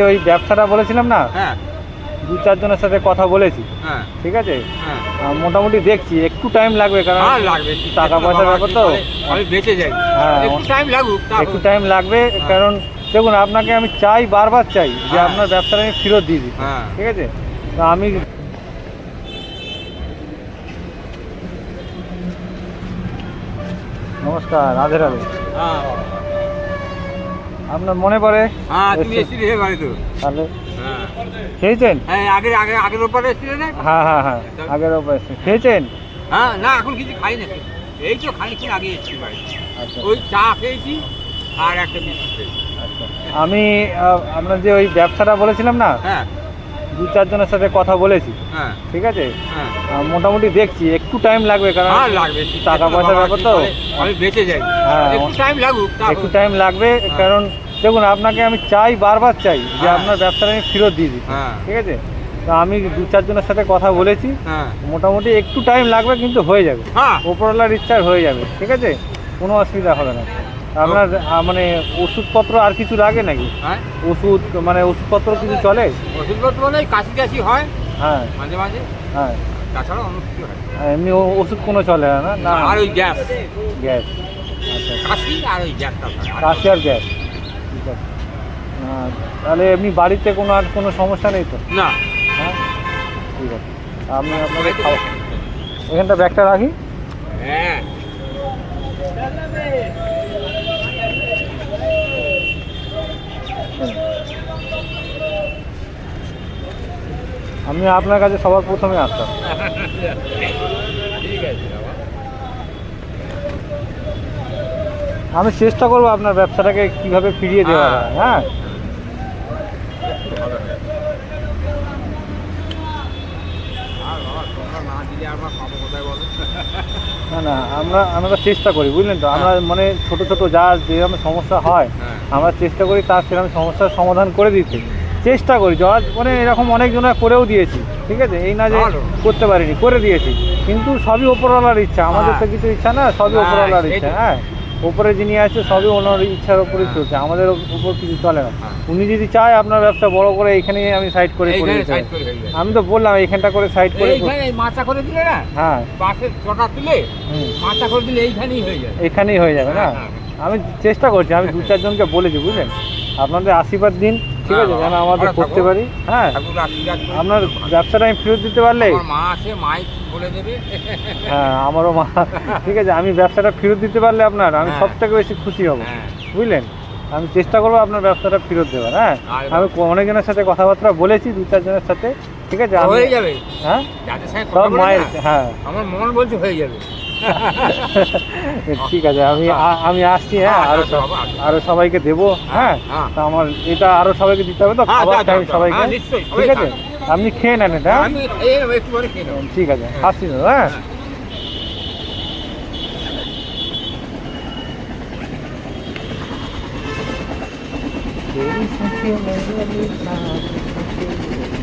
ওই ব্যবসাটা বলেছিলাম না? হ্যাঁ। দু চারজনের সাথে কথা বলেছি। হ্যাঁ। ঠিক আছে? হ্যাঁ। মোটামুটি দেখছি একটু টাইম লাগবে কারণ লাগবে। টাকা পয়সার ব্যাপার তো। আমি বেঁচে যাই। হ্যাঁ, একটু টাইম লাগুক একটু টাইম লাগবে কারণ দেখুন আপনাকে আমি চাই বারবার চাই যে হ্যাঁ। আপনার ব্যবসাটা আমি ফেরত দিয়ে দিই। হ্যাঁ। ঠিক আছে? তো আমি নমস্কার রাধে রাধে। হ্যাঁ আপনার মনে পড়ে? হ্যাঁ তুমি এসে- হে বাড়ি তো তাহলে হ্যাঁ। খেয়েছেন? হ্যাঁ আগে আগে আগের ওপরে এসেছিলে না? হ্যাঁ হ্যাঁ হ্যাঁ আগের উপায় খেয়েছেন? হ্যাঁ না এখন কিছু খাই না এই তো খানিকক্ষণ আগে এসেছি বাড়ি আচ্ছা। ওই চা খেয়েছি আর একটা বিস্কুট খেয়েছি। আচ্ছা। আমি আপনার যে ওই ব্যবসাটা বলেছিলাম না? হ্যাঁ। দু চারজনের সাথে কথা বলেছি। হ্যাঁ। ঠিক আছে? হ্যাঁ। মোটামুটি দেখছি একটু টাইম লাগবে কারণ লাগবে। টাকা পয়সার ব্যাপার তো। আমি বেঁচে যাই হ্যাঁ। একটু টাইম লাগুক একটু টাইম লাগবে কারণ দেখুন আপনাকে আমি চাই বারবার চাই যে হ্যাঁ। আপনার ব্যবসাটা আমি ফেরত দিয়ে দিই হ্যাঁ। ঠিক আছে? তো আমি দু চারজনের সাথে কথা বলেছি। হ্যাঁ। মোটামুটি একটু টাইম লাগবে কিন্তু হয়ে যাবে। হ্যাঁ। ওপরওয়ালার ইচ্ছার হয়ে যাবে। ঠিক আছে? কোনো অসুবিধা হবে না। আপনার মানে ওষুধপত্র আর কিছু লাগে নাকি? হ্যাঁ। ওষুধ মানে ওষুধপত্র কিছু চলে? ওষুধপত্র মানে কাশি কাশি হয় হ্যাঁ। মাঝে মাঝে। হ্যাঁ। তাছাড়া অন্য কিছু হয়। এমনি ওষুধ কোনো চলে না না? আর ওই গ্যাস। গ্যাস। আচ্ছা কাশি আর ওই গ্যাসটা কাশি আর গ্যাস। ঠিক আছে। তাহলে এমনি বাড়িতে কোনো আর কোনো সমস্যা নেই তো? না। হ্যাঁ? ঠিক আছে। আমি আপনাকে এখানটা ব্যাগটা রাখি। হ্যাঁ। আমি আপনার কাছে সবার প্রথমে আসতাম ঠিক আছে আমি চেষ্টা করব আপনার ব্যবসাটাকে কীভাবে ফিরিয়ে দেওয়া হ্যাঁ। হ্যাঁ? না না আমরা আমরা চেষ্টা করি বুঝলেন তো আমরা মানে ছোট ছোট যা যেরকম সমস্যা হয় হ্যাঁ। আমরা চেষ্টা করি তার সেরকম সমস্যার সমাধান করে দিতে। চেষ্টা করি যা মানে এরকম অনেকজনা করেও দিয়েছি ঠিক আছে? এই না যে করতে পারিনি করে দিয়েছি। কিন্তু সবই ওপরওয়ালার ইচ্ছা আমাদের তো হ্যাঁ। কিছু ইচ্ছা না সবই হ্যাঁ, ওপরওয়ালার ইচ্ছা হ্যাঁ? ওপরে যিনি আছে সবই ওনার ইচ্ছার উপরে হ্যাঁ। চলছে আমাদের উপর কিছু চলে না। উনি যদি চায় আপনার ব্যবসা বড় করে এইখানে আমি সাইড করে করে। আমি তো বললাম এইখানটা করে সাইড করে করে দিলে না? হ্যাঁ। বাসের চটা তুলে করে দিলে এইখানেই হয়ে যায় এখানেই হয়ে যাবে না? আমি চেষ্টা করছি আমি দু চারজনকে বলেছি বুঝলেন? আপনাদের আশীর্বাদ দিন ঠিক হ্যাঁ, আছে? যেন আমাদের করতে পারি হ্যাঁ। আপনার ব্যবসাটা আমি ফেরত দিতে পারলে? মা আছে মাই বলে দেবে। হ্যাঁ আমারও মা ঠিক আছে আমি ব্যবসাটা ফেরত দিতে পারলে আপনার আমি হ্যাঁ। সব থেকে বেশি খুশি হব হ্যাঁ। বুঝলেন? আমি চেষ্টা করব আপনার ব্যবসাটা ফেরত দেওয়ার হ্যাঁ? আমি অনেকজনের সাথে কথাবার্তা বলেছি দু চারজনের সাথে ঠিক আছে? হয়ে যাবে। হ্যাঁ? সব মায়ের হ্যাঁ। আমার মন বলছে হয়ে যাবে। ঠিক আছে আমি আমি আসছি হ্যাঁ আরও আরও সবাইকে দেবো হ্যাঁ তা আমার এটা আরও সবাইকে দিতে হবে তো খাবার সবাইকে ঠিক আছে আপনি খেয়ে নেন এটা ঠিক আছে আসছি হ্যাঁ Thank you.